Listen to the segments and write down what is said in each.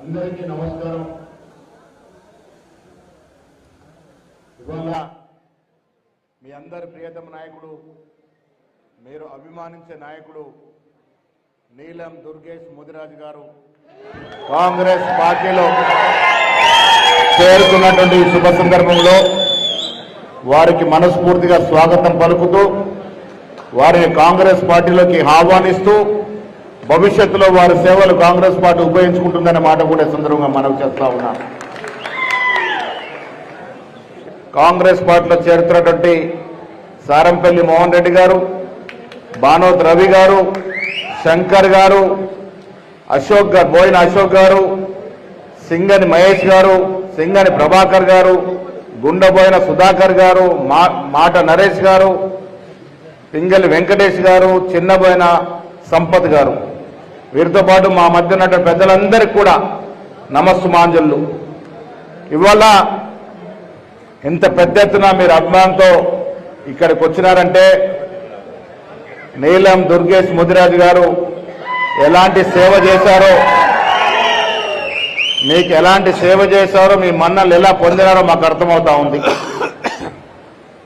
అందరికీ నమస్కారం. ఇవాళ మీ అందరి ప్రియతమ నాయకుడు మీరు అభిమానించే నాయకుడు నీలం దుర్గేష్ ముదిరాజు గారు కాంగ్రెస్ పార్టీలో చేరుతున్నటువంటి శుభ సందర్భంలో వారికి మనస్ఫూర్తిగా స్వాగతం పలుకుతూ వారిని కాంగ్రెస్ పార్టీలోకి ఆహ్వానిస్తూ భవిష్యత్తులో వారి సేవలు కాంగ్రెస్ పార్టీ ఉపయోగించుకుంటుందనే మాట కూడా సందర్భంగా మనవి చేస్తా ఉన్నాం. కాంగ్రెస్ పార్టీలో చేరుతున్నటువంటి సారంపల్లి మోహన్ రెడ్డి గారు భానోత్ రవి గారు శంకర్ గారు అశోక్ గారు బోయిన అశోక్ గారు సింగని మహేష్ గారు సింగని ప్రభాకర్ గారు గుండబోయిన సుధాకర్ గారు మా మాట నరేష్ గారు పింగలి వెంకటేష్ గారు చిన్నబోయిన సంపత్ గారు. వీరితో పాటు మా మధ్య ఉన్న పెద్దలందరికీ కూడా నమస్సుమాంజలు. ఇవాళ ఇంత పెద్ద ఎత్తున మీరు అభిమానంతో ఇక్కడికి వచ్చినారంటే నీలం దుర్గేష్ ముదిరాజు గారు ఎలాంటి సేవ చేశారో మీకు ఎలాంటి సేవ చేశారో మీ మన్నలు ఎలా పొందినారో మాకు అర్థమవుతా ఉంది.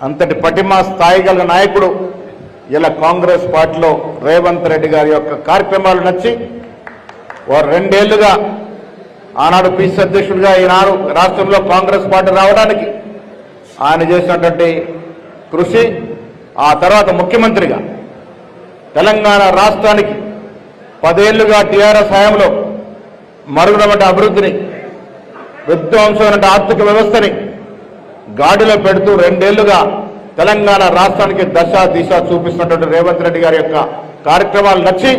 అంతటి పటిమ స్థాయి గల నాయకుడు ఇలా కాంగ్రెస్ పార్టీలో రేవంత్ రెడ్డి గారి యొక్క కార్యక్రమాలు నచ్చి వారు రెండేళ్ళుగా ఆనాడు పీసీ అధ్యక్షుడిగా ఈనాడు రాష్ట్రంలో కాంగ్రెస్ పార్టీ రావడానికి ఆయన చేసినటువంటి కృషి ఆ తర్వాత ముఖ్యమంత్రిగా తెలంగాణ రాష్ట్రానికి పదేళ్ళుగా టీఆర్ఎస్ హయాంలో మరుగునటువంటి అభివృద్ధిని విధ్వంసమైన ఆర్థిక వ్యవస్థని గాడిలో పెడుతూ రెండేళ్ళుగా తెలంగాణ రాష్ట్రానికి దశ దిశ చూపిస్తున్నటువంటి రేవంత్ రెడ్డి గారి యొక్క కార్యక్రమాలు నచ్చి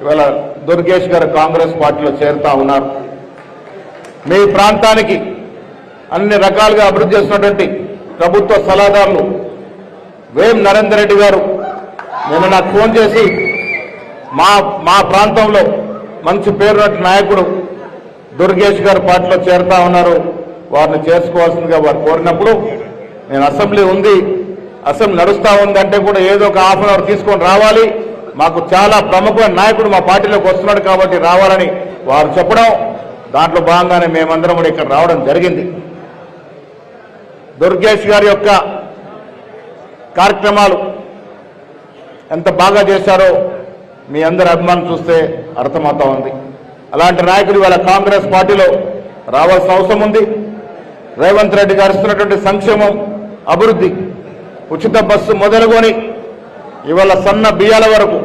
ఇవాళ దుర్గేష్ గారు కాంగ్రెస్ పార్టీలో చేరుతా ఉన్నారు. మీ ప్రాంతానికి అన్ని రకాలుగా అభివృద్ధి చేస్తున్నటువంటి ప్రభుత్వ సలహాదారులు వేం నరేందర్ రెడ్డి గారు నిన్న నాకు ఫోన్ చేసి మా మా ప్రాంతంలో మంచి పేరున్నట్టు నాయకుడు దుర్గేష్ గారు పార్టీలో చేరుతా ఉన్నారు. వారిని చేసుకోవాల్సిందిగా వారు కోరినప్పుడు నేను అసెంబ్లీ ఉంది. అసెంబ్లీ నడుస్తా ఉందంటే కూడా ఏదో ఒక హాఫ్ అన్ అవర్ తీసుకొని రావాలి. మాకు చాలా ప్రముఖ నాయకుడు మా పార్టీలోకి వస్తున్నాడు కాబట్టి రావాలని వారు చెప్పడం దాంట్లో భాగంగానే మేమందరం కూడా ఇక్కడ రావడం జరిగింది. దుర్గేష్ గారి యొక్క కార్యక్రమాలు ఎంత బాగా చేశారో మీ అందరి అభిమానం చూస్తే అర్థమవుతా ఉంది. అలాంటి నాయకుడు ఇవాళ కాంగ్రెస్ పార్టీలో రావాల్సిన అవసరం ఉంది. రేవంత్ రెడ్డి గారు ఇస్తున్నటువంటి సంక్షేమం అభివృద్ధి ఉచిత బస్సు మొదలుకొని ఇవాళ సన్న బియ్యాల వరకు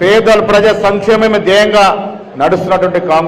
పేదల ప్రజా సంక్షేమమే ధ్యేయంగా నడుస్తున్నటువంటి కాంగ్రెస్